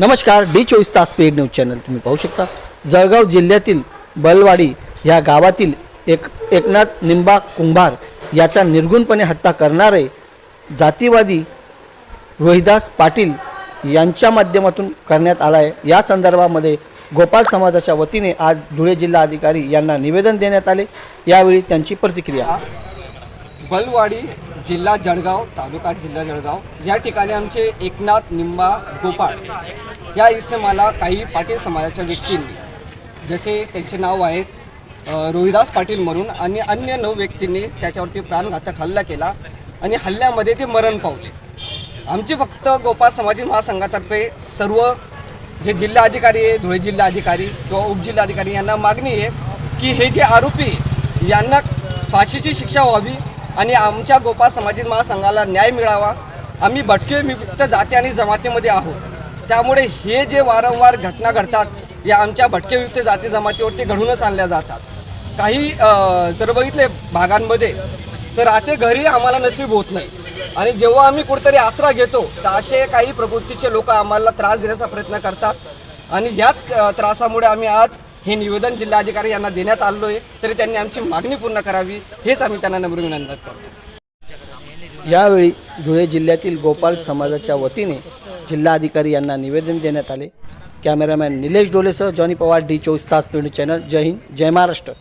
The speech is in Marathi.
नमस्कार डी चोवीस तास पेड न्यूज चॅनल तुम्ही पाहू शकता. जळगाव जिल्ह्यातील बलवाडी या गावातील एक एकनाथ निंबा कुंभार याचा निर्गुणपणे हत्या करणारे जातीवादी रोहिदास पाटील यांच्या माध्यमातून करण्यात आला आहे. या संदर्भामध्ये गोपाल समाजाच्या वतीने आज धुळे जिल्हा अधिकारी यांना निवेदन देण्यात आले. यावेळी त्यांची प्रतिक्रिया. बलवाडी जिल्हा जळगाव तालुका जिल्हा जळगाव. या ठिकाणी आमचे एकनाथ निंबा गोपाळ या इसमाला काही पाटील समाजाच्या व्यक्तींनी जसे त्यांचे नाव आहेत रोहिदास पाटील म्हणून आणि अन्य नऊ व्यक्तींनी त्याच्यावरती प्राणघातक हल्ला केला आणि हल्ल्यामध्ये ते मरण पावले. आमची फक्त गोपाळ समाजी महासंघातर्फे सर्व जे जिल्हा अधिकारी आहे धुळे जिल्हा अधिकारी किंवा उपजिल्हाधिकारी यांना मागणी आहे की हे जे आरोपी यांना फाशीची शिक्षा व्हावी आणि आमच्या गोपाळ समाजी महासंघाला न्याय मिळावा. आम्ही भटके विमुक्त जाती आणि जमातीमध्ये आहोत. त्यामुळे हे जे वारंवार घटना घडतात या आमच्या भटकेयुक्त जाती जमातीवरती घडूनच आणल्या जातात. काही जर बघितले भागांमध्ये तर राहते घरी आम्हाला नसीब होत नाही. आणि जेव्हा आम्ही कुठेतरी आसरा घेतो तर असे काही प्रवृत्तीचे लोक आम्हाला त्रास देण्याचा प्रयत्न करतात. आणि याच त्रासामुळे आम्ही आज हे निवेदन जिल्हाधिकारी यांना देण्यात आलो आहे तरी त्यांनी आमची मागणी पूर्ण करावी हेच आम्ही त्यांना नम्र विनंती करतो. यावेळी धुळे जिल्ह्यातील गोपाल समाजाच्या वतीने जिल्हाधिकारी यांना निवेदन देण्यात आले. कॅमेरामॅन निलेश डोलेसह जॉनी पवार डी चोवीस तास पेंडू चॅनल जय हिंद जय महाराष्ट्र.